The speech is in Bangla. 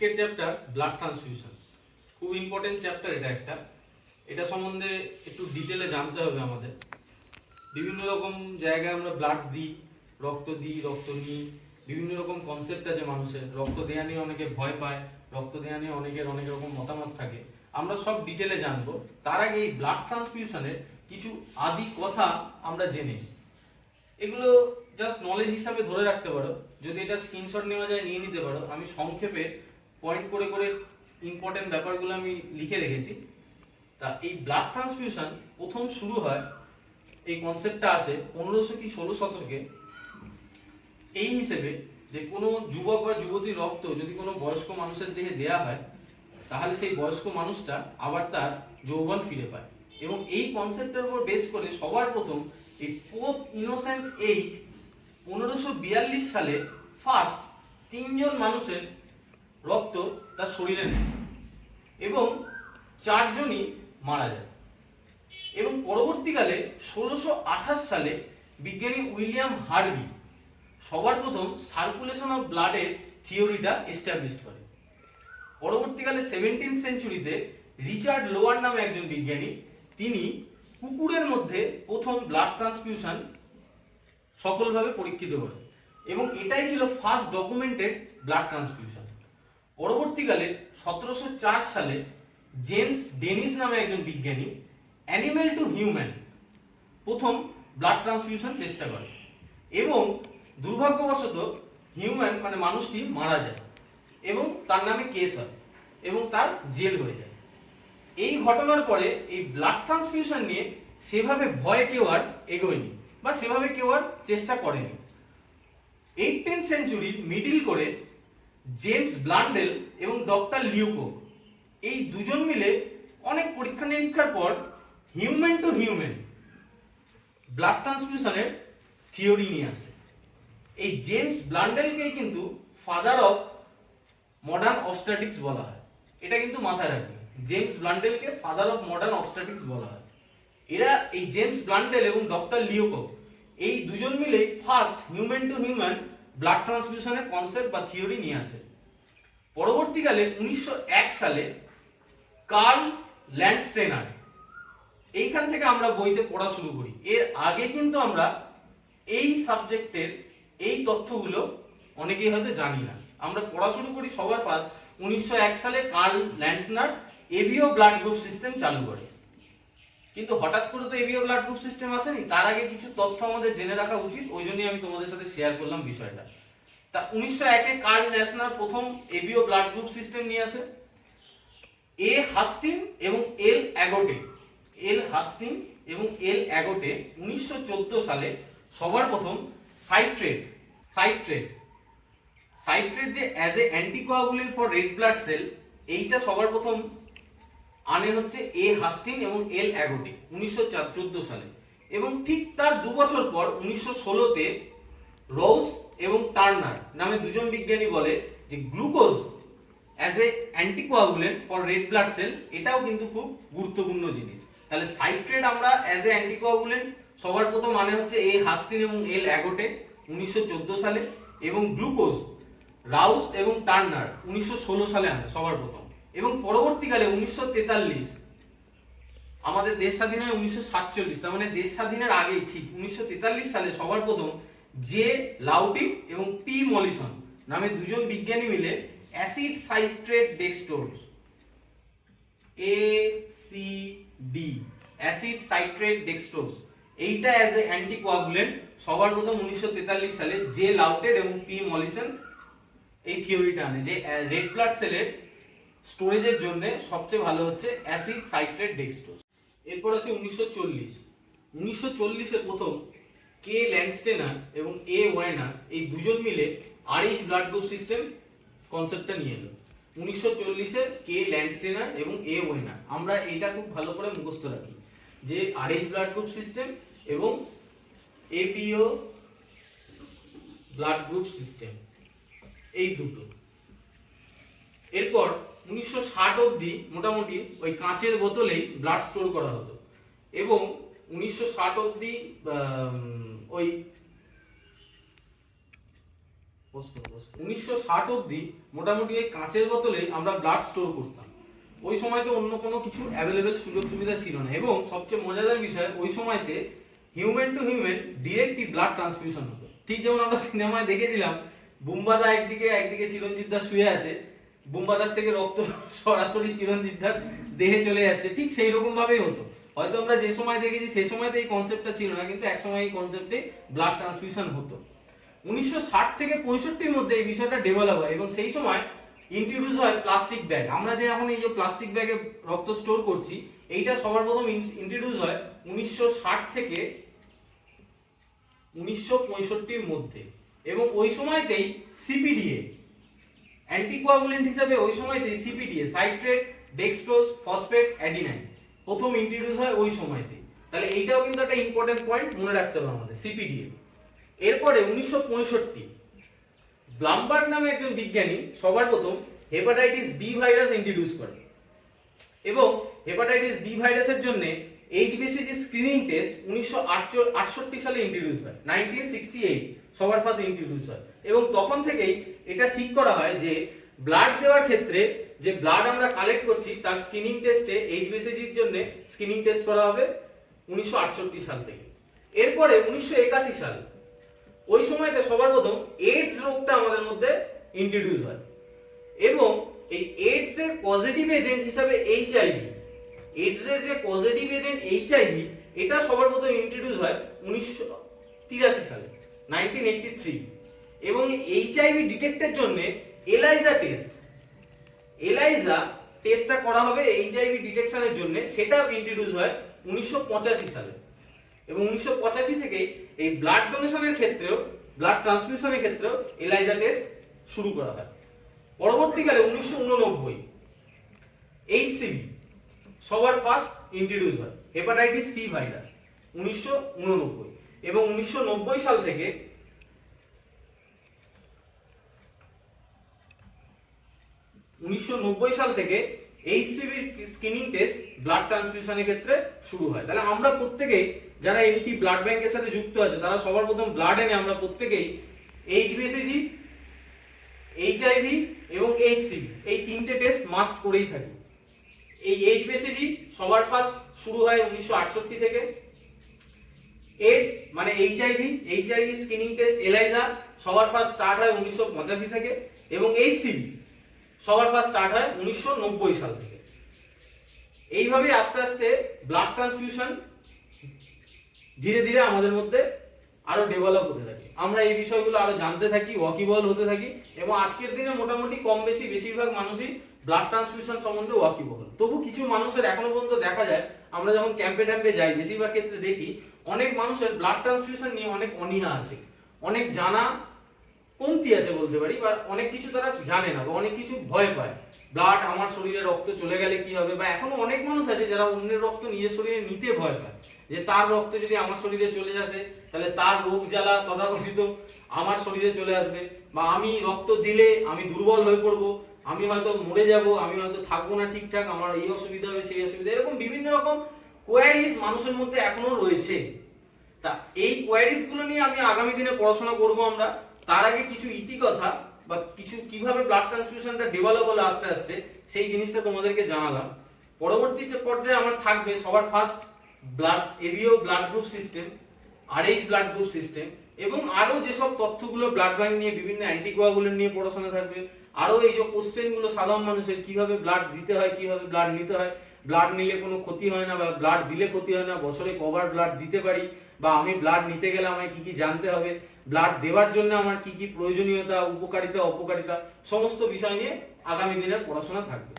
আজকের চ্যাপ্টার ব্লাড ট্রান্সফিউশন খুব ইম্পর্টেন্ট চ্যাপ্টার এটা একটা। এটা সম্বন্ধে একটু ডিটেলে জানতে হবে আমাদের। বিভিন্ন রকম জায়গায় আমরা ব্লাড দিই, রক্ত দিই, রক্ত নিই। বিভিন্ন রকম কনসেপ্ট আছে মানুষের। রক্ত দেওয়া নিয়ে অনেকে ভয় পায়, রক্ত দেওয়া নিয়ে অনেকের অনেক রকম মতামত থাকে। আমরা সব ডিটেলে জানব। তার আগে এই ব্লাড ট্রান্সফিউশনের কিছু আদি কথা আমরা জেনে এগুলো জাস্ট নলেজ হিসাবে ধরে রাখতে পারো। যদি এটা স্ক্রিনশট নেওয়া যায়, নিয়ে নিতে পারো। আমি সংক্ষেপে পয়েন্ট করে করে ইম্পর্টেন্ট ব্যাপারগুলো আমি লিখে রেখেছি। তা এই ব্লাড ট্রান্সফিউশন প্রথম শুরু হয়, এই কনসেপ্টটা আসে পনেরোশো কি ষোলো শতকে। এই হিসেবে যে কোনো যুবক বা যুবতীর রক্ত যদি কোনো বয়স্ক মানুষের দেহে দেয়া হয়, তাহলে সেই বয়স্ক মানুষটা আবার তার যৌবন ফিরে পায়। এবং এই কনসেপ্টের উপর বেস করে সবার প্রথম এই পোপ ইনোসেন্ট এইট পনেরোশো বিয়াল্লিশ সালে ফার্স্ট তিনজন মানুষের রক্ত তার শরীরে নেয় এবং চারজনই মারা যায়। এবং পরবর্তীকালে ষোলোশো আঠাশ সালে বিজ্ঞানী উইলিয়াম হার্ভি সবার প্রথম সার্কুলেশন অফ ব্লাডের থিওরিটা এস্টাবলিশ করে। পরবর্তীকালে সেভেন্টিন সেঞ্চুরিতে রিচার্ড লোয়ার নামে একজন বিজ্ঞানী, তিনি কুকুরের মধ্যে প্রথম ব্লাড ট্রান্সফিউশন সফলভাবে পরীক্ষিত করেন। এবং এটাই ছিল ফার্স্ট ডকুমেন্টেড ব্লাড ট্রান্সফিউশন পরবর্তীকালে সতেরোশো চার সালে জেমস ডেনিস নামে একজন বিজ্ঞানী অ্যানিমেল টু হিউম্যান, প্রথম ব্লাড ট্রান্সফিউশন চেষ্টা করে এবং দুর্ভাগ্যবশত হিউম্যান মানে মানুষটি মারা যায় এবং তার নামে কেস হয় এবং তার জেল হয়ে যায়। এই ঘটনার পরে এই ব্লাড ট্রান্সফিউশন নিয়ে সেভাবে ভয় কেউ আর এগোয়নি বা সেভাবে কেউ আর চেষ্টা করেনি। এইটিন সেঞ্চুরির মিডিল করে জেমস ব্লান্ডেল এবং ডক্টর লিউকো। এই দুজন মিলে অনেক পরীক্ষা নিরীক্ষার পর হিউম্যান টু হিউম্যান ব্লাড ট্রান্সফিউশনের থিওরি নিয়ে আসে। এই জেমস ব্লান্ডেলকেই কিন্তু ফাদার অফ মডার্ন অবস্ট্যাটিক্স বলা হয়। এটা কিন্তু মাথায় রাখবে। জেমস ব্লান্ডেলকে ফাদার অফ মডার্ন অবস্ট্যাটিক্স বলা হয়। এরা এই জেমস ব্লান্ডেল এবং ডক্টর লিওকো এই দুজন মিলে first human to human blood ট্রান্সফিউশনের concept বা থিওরি নিয়ে আসে। পরবর্তীকালে উনিশশো এক সালে কার্ল ল্যান্ডস্টেনার এইখান থেকে আমরা বইতে পড়া শুরু করি। এর আগে কিন্তু আমরা এই সাবজেক্টের এই তথ্যগুলো অনেকেই হয়তো জানি না। আমরা পড়া শুরু করি সবার ফার্স্ট উনিশশো এক সালে Karl Landsteiner ABO blood group system চালু করে। কিন্তু হঠাৎ করে তো এবিও ব্লাড গ্রুপ সিস্টেম আসেনি, তার আগে কিছু তথ্য আমাদের জেনে রাখা উচিত, ওই জন্যই আমি তোমাদের সাথে শেয়ার করলাম বিষয়টা। তা উনিশশো একে কার্ল ন্যাশনাল প্রথম এবিও ব্লাড গ্রুপ সিস্টেম নিয়ে আসে। এ হাস্টিন এবং এল অ্যাগোটে, এল হাস্টিন এবং এল অ্যাগোটে উনিশশো চোদ্দ সালে সবার প্রথম সাইট্রেট সাইট্রেট সাইট্রেট যে as a anticoagulant for red blood cell এইটা সবার প্রথম আনে হচ্ছে এ হাস্টিন এবং এল অ্যাগোটে উনিশশো চোদ্দ সালে। এবং ঠিক তার দু বছর পর উনিশশো ষোলোতে রোজ এবং টার্নার নামে দুজন বিজ্ঞানী বলে যে glucose as a anticoagulant for red blood cell এটাও কিন্তু খুব গুরুত্বপূর্ণ জিনিস। তাহলে সাইট্রেট আমরা অ্যাজ এ অ্যান্টিকোয়াগুলেন্ট সবার প্রথম মানে হচ্ছে এ হাস্টিন এবং এল অ্যাগোটে, উনিশশো সালে, এবং গ্লুকোজ, রাউস এবং টার্নার, উনিশশো ষোলো সালে আনে সবার প্রথম। এবং পরবর্তীকালে উনিশশো তেতাল্লিশ, আমাদের দেশ স্বাধীন হয় উনিশশো সাতচল্লিশ, তার মানে দেশ স্বাধীনের আগেই, ঠিক উনিশশো তেতাল্লিশ সালে সবার প্রথম জে লাউটিক এবং পি মলিসন নামে দুজন বিজ্ঞানী মিলে acid citrate dextrose A C D acid citrate dextrose এইটা অ্যাজ এ অ্যান্টিকোয়াগুলেন্ট সবার প্রথম উনিশশো তেতাল্লিশ সালে জে লাউটেড এবং পি মলিসন এই থিওরিটা আনে যে রেড ব্লাড সেলের স্টোরেজের জন্য সবচেয়ে ভালো হচ্ছে অ্যাসিড সাইট্রেট ডেক্সটোজ এরপর আছে উনিশশো চল্লিশ। উনিশশো চল্লিশে প্রথম কে ল্যান্ডস্টেনার এবং এ ওয়াইনার এই দুজন মিলে আরএইচ ব্লাড গ্রুপ সিস্টেম কনসেপ্টটা নিয়ে এলো। উনিশশো চল্লিশে কে ল্যান্ডস্টেনার এবং এ ওয়াইনার আমরা এটা খুব ভালো করে মুখস্থ রাখি যে আরএইচ ব্লাড গ্রুপ সিস্টেম এবং এপিও ব্লাড গ্রুপ সিস্টেম এই দুটো। এরপর উনিশশো ষাট অবধি মোটামুটি ওই কাঁচের বোতলেই ব্লাড স্টোর করা হতো এবং উনিশশো ষাট আম, ওই উনিশশো ষাট অব্দি মোটামুটি এই কাঁচের বোতলে আমরা ব্লাড স্টোর করতাম। ওই সময়তে অন্য কোনো কিছু অ্যাভেলেবেল সুযোগ সুবিধা ছিল না এবং সবচেয়ে মজাদার বিষয়, ওই সময়তে human to human directly blood transfusion হতো। ঠিক যেমন আমরা সিনেমায় দেখেছিলাম বুম্বাদা একদিকে একদিকে চিরঞ্জিত দা শুয়ে আছে বুম্বাদার থেকে রক্ত সরাসরি চিরঞ্জিত দার দেহে চলে যাচ্ছে, ঠিক সেই রকম ভাবেই হতো। হয়তো আমরা যে সময় দেখেছি সেই সময়তে এই কনসেপ্টটা ছিল না, কিন্তু এক সময় এই কনসেপ্টে ব্লাড ট্রান্সফিউশন হতো। উনিশশো ষাট থেকে পঁয়ষট্টির মধ্যে এই বিষয়টা ডেভেলপ হয় এবং সেই সময় ইন্ট্রোডিউস হয় প্লাস্টিক ব্যাগ আমরা যে এখন এই যে প্লাস্টিক ব্যাগে রক্ত স্টোর করছি, এইটা সবার প্রথম ইন্ট্রোডিউস হয় উনিশশো ষাট থেকে উনিশশো পঁয়ষট্টির মধ্যে এবং ওই সময়তেই সিপিডিএ অ্যান্টিকোয়াগুলেন্ট হিসাবে ওই সময়তেই CPDA citrate dextrose phosphate adenine প্রথম ইন্ট্রোডিউস হয় ওই সময়তে তাহলে এইটাও কিন্তু একটা ইম্পর্টেন্ট পয়েন্ট মনে রাখতে হবে আমাদের সিপিডিএ এরপরে উনিশশো পঁয়ষট্টি, ব্লামবার্গ নামে একজন বিজ্ঞানী, সবার প্রথম হেপাটাইটিস বি ভাইরাস ইন্ট্রোডিউস করে। এবং হেপাটাইটিস বি ভাইরাসের জন্য এইচবিসিজি স্ক্রিনিং টেস্ট উনিশশো আটষট্টি সালে ইন্ট্রোডিউস হয় নাইনটিন সিক্সটি এইট সবার ফার্স্ট ইন্ট্রোডিউস হয়। এবং তখন থেকেই এটা ঠিক করা হয় যে ব্লাড দেওয়ার ক্ষেত্রে যে ব্লাড আমরা কালেক্ট করছি, তার স্ক্রিনিং টেস্টে এইচবিসিজির জন্য স্ক্রিনিং টেস্ট করা হবে উনিশশো আটষট্টি সাল থেকে। এরপরে উনিশশো একাশি সাল, ওই সময়তে সবার প্রথম এইডস রোগটা আমাদের মধ্যে ইন্ট্রোডিউস হয়। এবং এই এইডস এর পজিটিভ এজেন্ট হিসাবে এইচআইভি এইডস এর যে পজিটিভ এজেন্ট এইচআইভি এটা সবার প্রথম ইন্ট্রোডিউস হয় উনিশশো তিরাশি সালে নাইনটিন এবং এইচআইভি ডিটেক্টের জন্য এলাইজা টেস্ট এলাইজা টেস্টটা করা হবে এইচআইভি ডিটেকশনের জন্য। সেটা ইন্ট্রোডিউস হয় উনিশশো পঁচাশি সালে। এবং উনিশশো পঁচাশি থেকে এই ব্লাড ডোনেশনের ক্ষেত্রেও ব্লাড ট্রান্সমিশনের ক্ষেত্রেও এলাইজা টেস্ট শুরু করা হয়। পরবর্তীকালে উনিশশো উননব্বই এইচসিভি সবার ফার্স্ট ইন্ট্রোডিউস হয়। হেপাটাইটিস সি ভাইরাস উনিশশো উননব্বই। এবং উনিশশো নব্বই সাল থেকে উনিশশো নব্বই সাল থেকে এইচসিভি স্ক্রিনিং টেস্ট ব্লাড ট্রান্সফিউশনের ক্ষেত্রে শুরু হয়। তাহলে আমরা প্রত্যেকেই যারা এমটি ব্লাড ব্যাংকের সাথে যুক্ত আছে, তারা সবার প্রথম ব্লাড এনে আমরা প্রত্যেকেই এইচবিএসিজি এইচআইভি এবং এইচসিভি এই তিনটে টেস্ট মাস্ট করেই থাকি। এই এইচবিএসিজি সবার ফার্স্ট শুরু হয় উনিশশো আটষট্টি থেকে। এইডস মানে HIV HIV screening test ELISA সবার ফার্স্ট স্টার্ট হয় উনিশশো পঁচাশি থেকে এবং এইচসিভি সবার ফার্স্ট স্টার্ট হয় উনিশশো নব্বই সাল থেকে। এইভাবে আস্তে আস্তে ব্লাড ট্রান্সফিউশন ধীরে ধীরে আমাদের মধ্যে আরও ডেভেলপ হতে থাকে। আমরা এই বিষয়গুলো আরও জানতে থাকি ওয়াকিবল হতে থাকি এবং আজকের দিনে মোটামুটি কম বেশি বেশিরভাগ মানুষই ব্লাড ট্রান্সফিউশন সম্বন্ধে ওয়াকিবল তবু কিছু মানুষের এখনও পর্যন্ত দেখা যায়, আমরা যখন ক্যাম্পে ট্যাম্পে যাই, বেশিরভাগ ক্ষেত্রে দেখি অনেক মানুষের ব্লাড ট্রান্সফিউশন নিয়ে অনেক অনীহা আছে। অনেক জানা কমতি আছে বলতে পারি, বা অনেক কিছু তারা জানে না, বা অনেক কিছু ভয় পায়। ব্লাড আমার শরীরে রক্ত চলে গেলে কি হবে? বা এখনও অনেক মানুষ আছে যারা অন্যের রক্ত নিজের শরীরে নিতে ভয় পায়। যে তার রক্ত যদি আমার শরীরে চলে আসে, তাহলে তার রোগ জ্বালা তথাকথিত আমার শরীরে চলে আসবে, বা আমি রক্ত দিলে আমি দুর্বল হয়ে পড়ব, আমি হয়তো মরে যাব, আমি হয়তো থাকব না ঠিকঠাক, আমার এই অসুবিধা হবে, সেই অসুবিধা, এরকম বিভিন্ন রকম কোয়ারিজ মানুষের মধ্যে এখনও রয়েছে। তা এই কোয়ারিজগুলো নিয়ে আমি আগামী দিনে পড়াশোনা করব আমরা। তার আগে কিছু ইতিকথা বা কিছু কীভাবে ব্লাড ট্রান্সফিউশনটা ডেভেলপ হলো আস্তে আস্তে, সেই জিনিসটা তোমাদেরকে জানালাম। পরবর্তী যে পর্যায়ে আমার থাকবে সবার first blood ABO blood group system Rh blood group system এবং আরও যেসব তথ্যগুলো ব্লাড ব্যাংক নিয়ে, বিভিন্ন অ্যান্টিকোয়াগুলো নিয়ে পড়াশোনা থাকবে আরও এই যে কোশ্চেনগুলো সাধারণ মানুষের, কীভাবে ব্লাড দিতে হয়, কীভাবে ব্লাড নিতে হয় ব্লাড নিলে কোনো ক্ষতি হয় না বা ব্লাড দিলে ক্ষতি হয় না, বছরে কবার ব্লাড দিতে পারি বা আমি ব্লাড নিতে গেলে আমায় কি কি জানতে হবে ব্লাড দেওয়ার জন্য আমার কি কি প্রয়োজনীয়তা, উপকারিতা, অপকারিতা, সমস্ত বিষয় নিয়ে আগামী দিনের পড়াশোনা থাকবে।